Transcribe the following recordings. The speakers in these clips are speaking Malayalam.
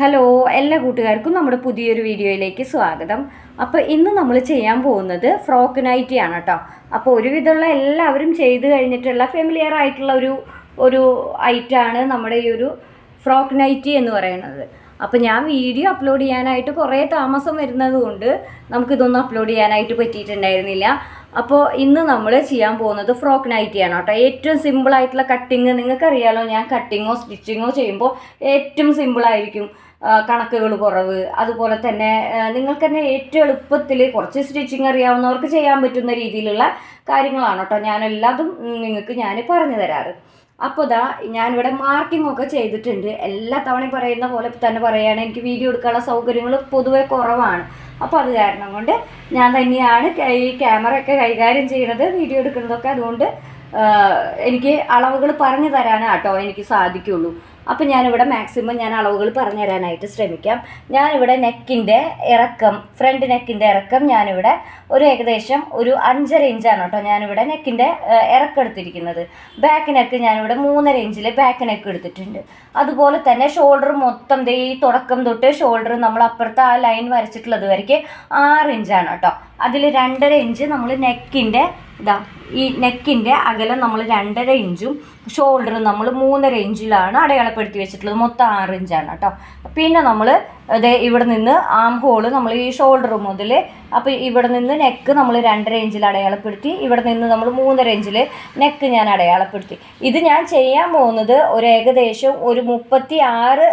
ഹലോ എല്ലാ കൂട്ടുകാർക്കും നമ്മുടെ പുതിയൊരു വീഡിയോയിലേക്ക് സ്വാഗതം. അപ്പോൾ ഇന്ന് നമ്മൾ ചെയ്യാൻ പോകുന്നത് ഫ്രോക്ക് നൈറ്റി ആണ് കേട്ടോ അപ്പോൾ ഒരുവിധമുള്ള എല്ലാവരും ചെയ്ത് കഴിഞ്ഞിട്ടുള്ള ഫെമിലിയർ ആയിട്ടുള്ള ഒരു ഒരു ഐറ്റാണ് നമ്മുടെ ഈ ഒരു ഫ്രോക്ക് നൈറ്റി എന്ന് പറയുന്നത്. അപ്പോൾ ഞാൻ വീഡിയോ അപ്ലോഡ് ചെയ്യാനായിട്ട് കുറേ താമസം വരുന്നത് കൊണ്ട് നമുക്കിതൊന്നും അപ്ലോഡ് ചെയ്യാനായിട്ട് പറ്റിയിട്ടുണ്ടായിരുന്നില്ല. അപ്പോൾ ഇന്ന് നമ്മൾ ചെയ്യാൻ പോകുന്നത് ഫ്രോക്ക് നൈറ്റിയാണ് കേട്ടോ. ഏറ്റവും സിമ്പിൾ ആയിട്ടുള്ള കട്ടിങ് നിങ്ങൾക്കറിയാലോ ഞാൻ കട്ടിങ്ങോ സ്റ്റിച്ചിങ്ങോ ചെയ്യുമ്പോൾ ഏറ്റവും സിമ്പിളായിരിക്കും കണക്കുകൾ കുറവ്. അതുപോലെ തന്നെ നിങ്ങൾക്ക് തന്നെ ഏറ്റവും എളുപ്പത്തിൽ കുറച്ച് സ്റ്റിച്ചിങ് അറിയാവുന്നവർക്ക് ചെയ്യാൻ പറ്റുന്ന രീതിയിലുള്ള കാര്യങ്ങളാണ് കേട്ടോ ഞാനെല്ലാതും നിങ്ങൾക്ക് ഞാൻ പറഞ്ഞു തരാറ്. അപ്പോൾ ഇതാ ഞാനിവിടെ മാർക്കിംഗ് ഒക്കെ ചെയ്തിട്ടുണ്ട്. എല്ലാ തവണയും പറയുന്ന പോലെ തന്നെ പറയുകയാണ് എനിക്ക് വീഡിയോ എടുക്കാനുള്ള സൗകര്യങ്ങൾ പൊതുവെ കുറവാണ്. അപ്പോൾ അത് കാരണം കൊണ്ട് ഞാൻ തന്നെയാണ് ഈ ക്യാമറ ഒക്കെ കൈകാര്യം ചെയ്യുന്നത് വീഡിയോ എടുക്കുന്നതൊക്കെ അതുകൊണ്ട് എനിക്ക് അളവുകൾ പറഞ്ഞു തരാനാട്ടോ എനിക്ക് സാധിക്കുള്ളൂ. അപ്പം ഞാനിവിടെ മാക്സിമം ഞാൻ അളവുകൾ പറഞ്ഞു തരാനായിട്ട് ശ്രമിക്കാം. ഞാനിവിടെ നെക്കിന്റെ ഇറക്കം ഫ്രണ്ട് നെക്കിന്റെ ഇറക്കം ഞാനിവിടെ ഒരു ഏകദേശം ഒരു അഞ്ചര ഇഞ്ചാണ് കേട്ടോ ഞാനിവിടെ നെക്കിന്റെ ഇറക്കം എടുത്തിരിക്കുന്നത്. ബാക്ക് നെക്ക് ഞാനിവിടെ മൂന്നര ഇഞ്ചിൽ ബാക്ക് നെക്ക് എടുത്തിട്ടുണ്ട്. അതുപോലെ തന്നെ ഷോൾഡർ മൊത്തം ഈ തുടക്കം തൊട്ട് ഷോൾഡർ നമ്മൾ അപ്പുറത്തെ ആ ലൈൻ വരച്ചിട്ടുള്ളത് വരയ്ക്ക് ആറ് ഇഞ്ചാണ് കേട്ടോ. അതിൽ രണ്ടര ഇഞ്ച് നമ്മൾ നെക്കിന്റെ ഇതാ ഈ നെക്കിന്റെ അകലം നമ്മൾ രണ്ടര ഇഞ്ചും ഷോൾഡർ നമ്മൾ മൂന്നര ഇഞ്ചിലാണ് അടയാളപ്പെടുത്തി വെച്ചിട്ടുള്ളത്. മൊത്തം ആറ് ഇഞ്ചാണ് കേട്ടോ പിന്നെ നമ്മൾ അതെ ഇവിടെ നിന്ന് ആം ഹോൾ നമ്മൾ ഈ ഷോൾഡർ മുതൽ അപ്പോൾ ഇവിടെ നിന്ന് നെക്ക് നമ്മൾ രണ്ടര ഇഞ്ചിൽ അടയാളപ്പെടുത്തി ഇവിടെ നിന്ന് നമ്മൾ മൂന്നര ഇഞ്ചിൽ നെക്ക് ഞാൻ അടയാളപ്പെടുത്തി. ഇത് ഞാൻ ചെയ്യാൻ പോകുന്നത് ഒരു ഏകദേശം ഒരു മുപ്പത്തി ആറ്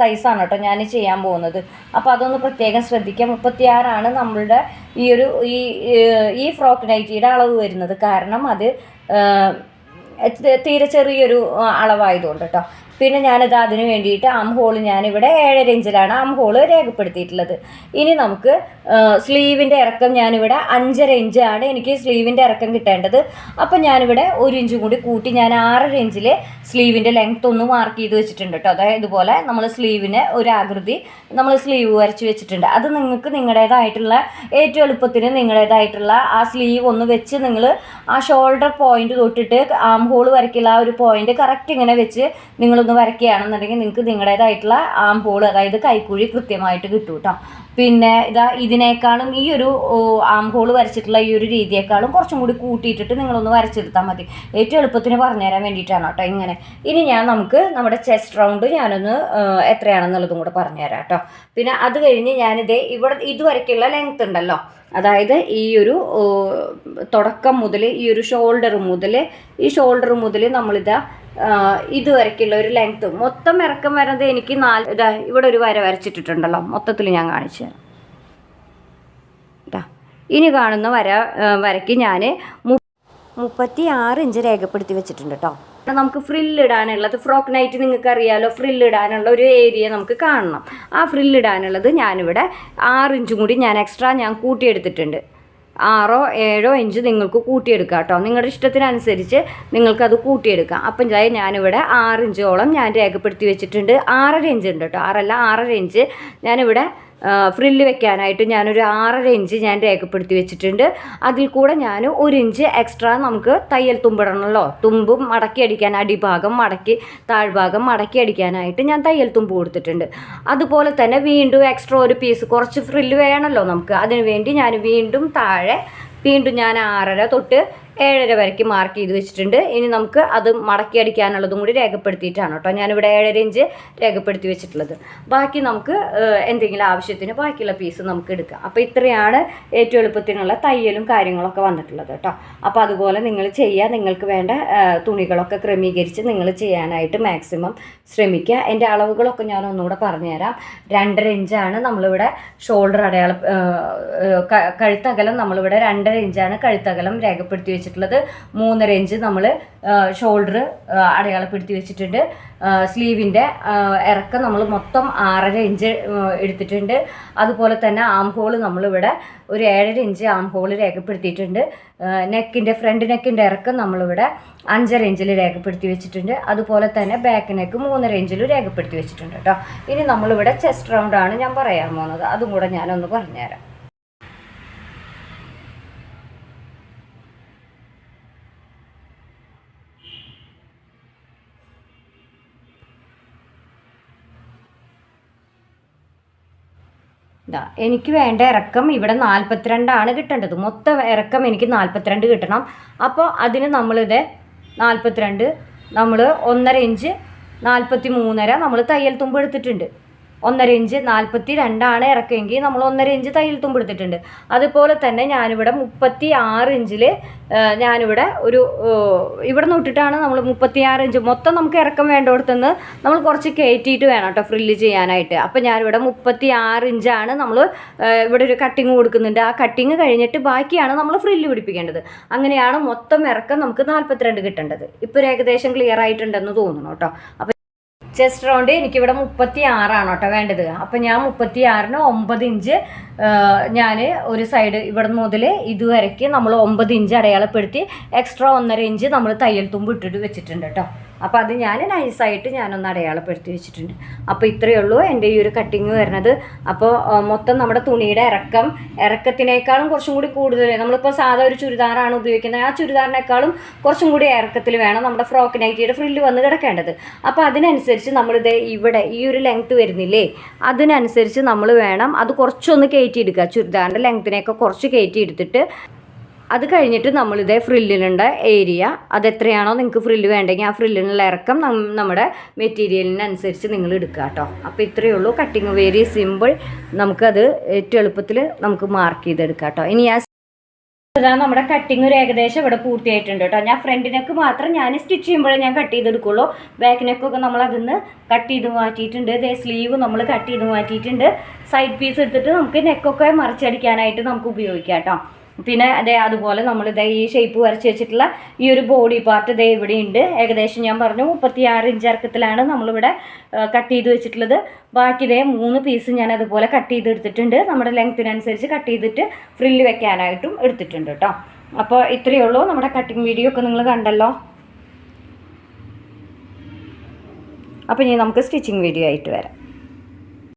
സൈസാണ് കേട്ടോ ഞാൻ ചെയ്യാൻ പോകുന്നത്. അപ്പോൾ അതൊന്ന് പ്രത്യേകം ശ്രദ്ധിക്കാം. മുപ്പത്തി ആറാണ് നമ്മളുടെ ഈ ഒരു ഈ ഈ ഫ്രോക്ക് നൈറ്റിയുടെ അളവ് വരുന്നത് കാരണം അത് തീരെ ചെറിയൊരു അളവായതുകൊണ്ട് കേട്ടോ പിന്നെ ഞാനിത് അതിന് വേണ്ടിയിട്ട് ആം ഹോൾ ഞാനിവിടെ ഏഴര ഇഞ്ചിലാണ് ആം ഹോൾ രേഖപ്പെടുത്തിയിട്ടുള്ളത്. ഇനി നമുക്ക് സ്ലീവിന്റെ ഇറക്കം ഞാനിവിടെ അഞ്ചര ഇഞ്ചാണ് എനിക്ക് സ്ലീവിന്റെ ഇറക്കം കിട്ടേണ്ടത്. അപ്പം ഞാനിവിടെ ഒരു ഇഞ്ചും കൂടി കൂട്ടി ഞാൻ ആറര ഇഞ്ചിൽ സ്ലീവിന്റെ ലെങ്ത് ഒന്ന് മാർക്ക് ചെയ്ത് വെച്ചിട്ടുണ്ട് കേട്ടോ അതായത് ഇതുപോലെ നമ്മൾ സ്ലീവിന് ഒരു ആകൃതി നമ്മൾ സ്ലീവ് വരച്ച് വെച്ചിട്ടുണ്ട്. അത് നിങ്ങൾക്ക് നിങ്ങളുടേതായിട്ടുള്ള ഏറ്റവും എളുപ്പത്തിന് നിങ്ങളുടേതായിട്ടുള്ള ആ സ്ലീവ് ഒന്ന് വെച്ച് നിങ്ങൾ ആ ഷോൾഡർ പോയിന്റ് തൊട്ടിട്ട് ആം ഹോൾ വരയ്ക്കുള്ള ആ ഒരു പോയിന്റ് കറക്റ്റ് ഇങ്ങനെ വെച്ച് നിങ്ങളൊന്ന് വരയ്ക്കുകയാണെന്നുണ്ടെങ്കിൽ നിങ്ങൾക്ക് നിങ്ങളുടേതായിട്ടുള്ള ആം ഹോൾ അതായത് കൈക്കുഴി കൃത്യമായിട്ട് കിട്ടും കേട്ടോ. പിന്നെ ഇതാ ഇതിനേക്കാളും ഈ ഒരു ആം ഹോൾ വരച്ചിട്ടുള്ള ഈ ഒരു രീതിയേക്കാളും കുറച്ചും കൂടി കൂട്ടിയിട്ടിട്ട് നിങ്ങളൊന്ന് വരച്ചെടുത്താൽ മതി. ഏറ്റവും എളുപ്പത്തിന് പറഞ്ഞു തരാൻ വേണ്ടിയിട്ടാണ് കേട്ടോ ഇങ്ങനെ. ഇനി ഞാൻ നമുക്ക് നമ്മുടെ ചെസ്റ്റ് റൗണ്ട് ഞാനൊന്ന് എത്രയാണെന്നുള്ളതും കൂടെ പറഞ്ഞുതരാം കേട്ടോ. പിന്നെ അത് കഴിഞ്ഞ് ഞാനിതേ ഇവിടെ ഇതുവരയ്ക്കുള്ള ലെങ്ത് ഉണ്ടല്ലോ. അതായത് ഈ ഒരു തുടക്കം മുതൽ ഈ ഒരു ഷോൾഡർ മുതൽ ഈ ഷോൾഡർ മുതൽ നമ്മളിതാ ആ, ഇതുവരയ്ക്കുള്ള ഒരു ലെങ്ത് മൊത്തം ഇറക്കം വരുന്നത് എനിക്ക് നാല് ഇതാ ഇവിടെ ഒരു വര വരച്ചിട്ടിട്ടുണ്ടല്ലോ. മൊത്തത്തിൽ ഞാൻ കാണിച്ചു തരാം. ഇനി കാണുന്ന വര വരയ്ക്ക് ഞാൻ മുപ്പത്തി ആറ് ഇഞ്ച് രേഖപ്പെടുത്തി വെച്ചിട്ടുണ്ട് കേട്ടോ. നമുക്ക് ഫ്രില്ല് ഇടാനുള്ളത് ഫ്രോക്ക് നൈറ്റ് നിങ്ങൾക്ക് അറിയാലോ ഫ്രില്ല് ഇടാനുള്ള ഒരു ഏരിയ നമുക്ക് കാണണം. ആ ഫ്രില്ല് ഇടാനുള്ളത് ഞാനിവിടെ ആറ് ഇഞ്ചും കൂടി ഞാൻ എക്സ്ട്രാ ഞാൻ കൂട്ടിയെടുത്തിട്ടുണ്ട്. ആറോ ഏഴോ ഇഞ്ച് നിങ്ങൾക്ക് കൂട്ടിയെടുക്കാം കേട്ടോ. നിങ്ങളുടെ ഇഷ്ടത്തിനനുസരിച്ച് നിങ്ങൾക്കത് കൂട്ടിയെടുക്കാം. അപ്പം ചായ ഞാനിവിടെ ആറ് ഇഞ്ചോളം ഞാൻ രേഖപ്പെടുത്തി വെച്ചിട്ടുണ്ട്. ആറര ഇഞ്ച് ഉണ്ട് കേട്ടോ. ആറല്ല ആറര ഇഞ്ച് ഞാനിവിടെ ഫ്രില്ല് വെക്കാനായിട്ട് ഞാനൊരു ആറര ഇഞ്ച് ഞാൻ രേഖപ്പെടുത്തി വെച്ചിട്ടുണ്ട്. അതിൽ കൂടെ ഞാൻ ഒരു ഇഞ്ച് എക്സ്ട്രാ നമുക്ക് തയ്യൽ തുമ്പിടണമല്ലോ തുമ്പും മടക്കി അടിക്കാൻ അടിഭാഗം മടക്കി താഴ്ഭാഗം മടക്കി അടിക്കാനായിട്ട് ഞാൻ തയ്യൽ തുമ്പ് കൊടുത്തിട്ടുണ്ട്. അതുപോലെ തന്നെ വീണ്ടും എക്സ്ട്രാ ഒരു പീസ് കുറച്ച് ഫ്രില്ല് വേണമല്ലോ നമുക്ക്. അതിനുവേണ്ടി ഞാൻ വീണ്ടും താഴെ വീണ്ടും ഞാൻ ആറര തൊട്ട് ഏഴര വരയ്ക്ക് മാർക്ക് ചെയ്ത് വെച്ചിട്ടുണ്ട്. ഇനി നമുക്ക് അത് മടക്കി അടിക്കാനുള്ളതും കൂടി രേഖപ്പെടുത്തിയിട്ടാണ് കേട്ടോ ഞാനിവിടെ ഏഴര ഇഞ്ച് രേഖപ്പെടുത്തി വെച്ചിട്ടുള്ളത്. ബാക്കി നമുക്ക് എന്തെങ്കിലും ആവശ്യത്തിന് ബാക്കിയുള്ള പീസ് നമുക്ക് എടുക്കാം. അപ്പോൾ ഇത്രയാണ് ഏറ്റവും എളുപ്പത്തിനുള്ള തയ്യലും കാര്യങ്ങളൊക്കെ വന്നിട്ടുള്ളത് കേട്ടോ. അപ്പോൾ അതുപോലെ നിങ്ങൾ ചെയ്യുക. നിങ്ങൾക്ക് വേണ്ട തുണികളൊക്കെ ക്രമീകരിച്ച് നിങ്ങൾ ചെയ്യാനായിട്ട് മാക്സിമം ശ്രമിക്കുക. എന്റെ അളവുകളൊക്കെ ഞാൻ ഒന്നുകൂടെ പറഞ്ഞുതരാം. രണ്ടര ഇഞ്ചാണ് നമ്മളിവിടെ ഷോൾഡർ അടയാളം കഴുത്തകലം നമ്മളിവിടെ രണ്ടര ഇഞ്ചാണ് കഴുത്തകലം രേഖപ്പെടുത്തി വെച്ചിട്ടുള്ളത്. മൂന്നര ഇഞ്ച് നമ്മൾ ഷോൾഡർ അടയാളപ്പെടുത്തി വെച്ചിട്ടുണ്ട്. സ്ലീവിന്റെ ഇറക്കം നമ്മൾ മൊത്തം ആറര ഇഞ്ച് എടുത്തിട്ടുണ്ട്. അതുപോലെ തന്നെ ആം ഹോൾ നമ്മളിവിടെ ഒരു ഏഴര ഇഞ്ച് ആം ഹോൾ രേഖപ്പെടുത്തിയിട്ടുണ്ട്. നെക്കിന്റെ ഫ്രണ്ട് നെക്കിന്റെ ഇറക്കം നമ്മളിവിടെ അഞ്ചര ഇഞ്ചിൽ രേഖപ്പെടുത്തി വെച്ചിട്ടുണ്ട്. അതുപോലെ തന്നെ ബാക്ക് നെക്ക് മൂന്നര ഇഞ്ചിൽ രേഖപ്പെടുത്തി വെച്ചിട്ടുണ്ട് കേട്ടോ. ഇനി നമ്മളിവിടെ ചെസ്റ്റ് റൗണ്ടാണ് ഞാൻ പറയാൻ പോകുന്നത്. അതും കൂടെ ഞാനൊന്ന് പറഞ്ഞുതരാം. ഇതാ എനിക്ക് വേണ്ട ഇറക്കം ഇവിടെ നാൽപ്പത്തിരണ്ടാണ് കിട്ടേണ്ടത്. മൊത്തം ഇറക്കം എനിക്ക് നാൽപ്പത്തിരണ്ട് കിട്ടണം. അപ്പോൾ അതിന് നമ്മളിത് നാൽപ്പത്തിരണ്ട് നമ്മൾ ഒന്നര ഇഞ്ച് നാൽപ്പത്തി മൂന്നര നമ്മൾ തയ്യൽ തുമ്പ് എടുത്തിട്ടുണ്ട്. ഒന്നര ഇഞ്ച് നാൽപ്പത്തി രണ്ടാണ് ഇറക്കുമെങ്കിൽ നമ്മൾ ഒന്നര ഇഞ്ച് തയ്യൽ തുമ്പെടുത്തിട്ടുണ്ട് അതുപോലെ തന്നെ ഞാനിവിടെ മുപ്പത്തി ആറ് ഇഞ്ചിൽ ഞാനിവിടെ ഒരു ഇവിടെ നോട്ടിട്ടാണ് നമ്മൾ മുപ്പത്തി ആറ് ഇഞ്ച് മൊത്തം നമുക്ക് ഇറക്കം വേണ്ടോടത്തുനിന്ന് നമ്മൾ കുറച്ച് കയറ്റിയിട്ട് വേണം കേട്ടോ ഫ്രില്ല് ചെയ്യാനായിട്ട്. അപ്പോൾ ഞാനിവിടെ മുപ്പത്തി ആറ് ഇഞ്ചാണ് നമ്മൾ ഇവിടെ ഒരു കട്ടിങ് കൊടുക്കുന്നുണ്ട്. ആ കട്ടിങ് കഴിഞ്ഞിട്ട് ബാക്കിയാണ് നമ്മൾ ഫ്രില്ല് പിടിപ്പിക്കേണ്ടത്. അങ്ങനെയാണ് മൊത്തം ഇറക്കം നമുക്ക് നാൽപ്പത്തിരണ്ട് കിട്ടേണ്ടത്. ഇപ്പോൾ ഏകദേശം ക്ലിയർ ആയിട്ടുണ്ടെന്ന് തോന്നുന്നു കേട്ടോ. അപ്പോൾ ചെസ്റ്റ് റൗണ്ട് എനിക്കിവിടെ മുപ്പത്തി ആറാണ് കേട്ടോ വേണ്ടത്. അപ്പം ഞാൻ മുപ്പത്തി ആറിന് ഒമ്പത് ഇഞ്ച് ഞാൻ ഒരു സൈഡ് ഇവിടെ മുതൽ ഇതുവരയ്ക്ക് നമ്മൾ ഒമ്പത് ഇഞ്ച് അടയാളപ്പെടുത്തി എക്സ്ട്രാ ഒന്നര ഇഞ്ച് നമ്മൾ തയ്യൽ തുമ്പ് ഇട്ടിട്ട് വെച്ചിട്ടുണ്ട് കേട്ടോ. അപ്പോൾ അത് ഞാൻ നൈസായിട്ട് ഞാനൊന്ന് അടയാളപ്പെടുത്തി വെച്ചിട്ടുണ്ട്. അപ്പോൾ ഇത്രയേ ഉള്ളൂ എന്റെ ഈ ഒരു കട്ടിങ് വരുന്നത്. അപ്പോൾ മൊത്തം നമ്മുടെ തുണിയുടെ ഇറക്കം ഇറക്കത്തിനേക്കാളും കുറച്ചും കൂടി കൂടുതൽ നമ്മളിപ്പോൾ സാധാ ഒരു ചുരിദാറാണ് ഉപയോഗിക്കുന്നത്. ആ ചുരിദാറിനേക്കാളും കുറച്ചും കൂടി ഇറക്കത്തിൽ വേണം നമ്മുടെ ഫ്രോക്ക് നൈറ്റിയുടെ ഫ്രില്ല് വന്ന് കിടക്കേണ്ടത്. അപ്പോൾ അതിനനുസരിച്ച് നമ്മളിത് ഇവിടെ ഈ ഒരു ലെങ്ത്ത് വരുന്നില്ലേ അതിനനുസരിച്ച് നമ്മൾ വേണം അത് കുറച്ചൊന്ന് കയറ്റിയെടുക്കുക. ചുരിദാറിന്റെ ലെങ്ത്തിനെയൊക്കെ കുറച്ച് കയറ്റി എടുത്തിട്ട് അത് കഴിഞ്ഞിട്ട് നമ്മളിതേ ഫ്രില്ലിനുള്ള ഏരിയ അതെത്രയാണോ നിങ്ങൾക്ക് ഫ്രില്ല് വേണ്ടെങ്കിൽ ആ ഫ്രില്ലിനുള്ള ഇറക്കം നമ്മുടെ മെറ്റീരിയലിനനുസരിച്ച് നിങ്ങൾ എടുക്കുക കേട്ടോ അപ്പോൾ ഇത്രയേ ഉള്ളൂ. Cutting very simple. നമുക്കത് ഏറ്റവും എളുപ്പത്തിൽ നമുക്ക് മാർക്ക് ചെയ്തെടുക്കാം കേട്ടോ ഇനി ആ നമ്മുടെ കട്ടിങ് ഒരു ഏകദേശം ഇവിടെ പൂർത്തിയായിട്ടുണ്ട് കേട്ടോ ഞാൻ ഫ്രണ്ടിനൊക്കെ മാത്രം ഞാൻ സ്റ്റിച്ച് ചെയ്യുമ്പോഴേ ഞാൻ കട്ട് ചെയ്തെടുക്കുള്ളൂ. ബാക്കിനൊക്കെ നമ്മൾ അതിന്ന് കട്ട് ചെയ്ത് മാറ്റിയിട്ടുണ്ട്. ഇതേ സ്ലീവ് നമ്മൾ കട്ട് ചെയ്ത് മാറ്റിയിട്ടുണ്ട്. സൈഡ് പീസ് എടുത്തിട്ട് നമുക്ക് നെക്കൊക്കെ മറിച്ചടിക്കാനായിട്ട് നമുക്ക് ഉപയോഗിക്കാം കേട്ടോ പിന്നെ അതേ അതുപോലെ നമ്മൾ ഇതേ ഈ ഷേപ്പ് വരച്ച് വെച്ചിട്ടുള്ള ഈ ഒരു ബോഡി പാർട്ട് ഇതേ ഇവിടെ ഉണ്ട് ഏകദേശം ഞാൻ പറഞ്ഞു മുപ്പത്തി ആറ് ഇഞ്ച് ഇറക്കത്തിലാണ് നമ്മളിവിടെ കട്ട് ചെയ്ത് വെച്ചിട്ടുള്ളത്. ബാക്കി ഇതേ മൂന്ന് പീസ് ഞാൻ അതുപോലെ കട്ട് ചെയ്ത് എടുത്തിട്ടുണ്ട്. നമ്മുടെ ലെങ്ത്തിനനുസരിച്ച് കട്ട് ചെയ്തിട്ട് ഫ്രില്ല് വെക്കാനായിട്ടും എടുത്തിട്ടുണ്ട് കേട്ടോ അപ്പോൾ ഇത്രയേ ഉള്ളൂ. നമ്മുടെ കട്ടിങ് വീഡിയോ ഒക്കെ നിങ്ങൾ കണ്ടല്ലോ. അപ്പോൾ ഇനി നമുക്ക് സ്റ്റിച്ചിങ് വീഡിയോ ആയിട്ട് വരാം.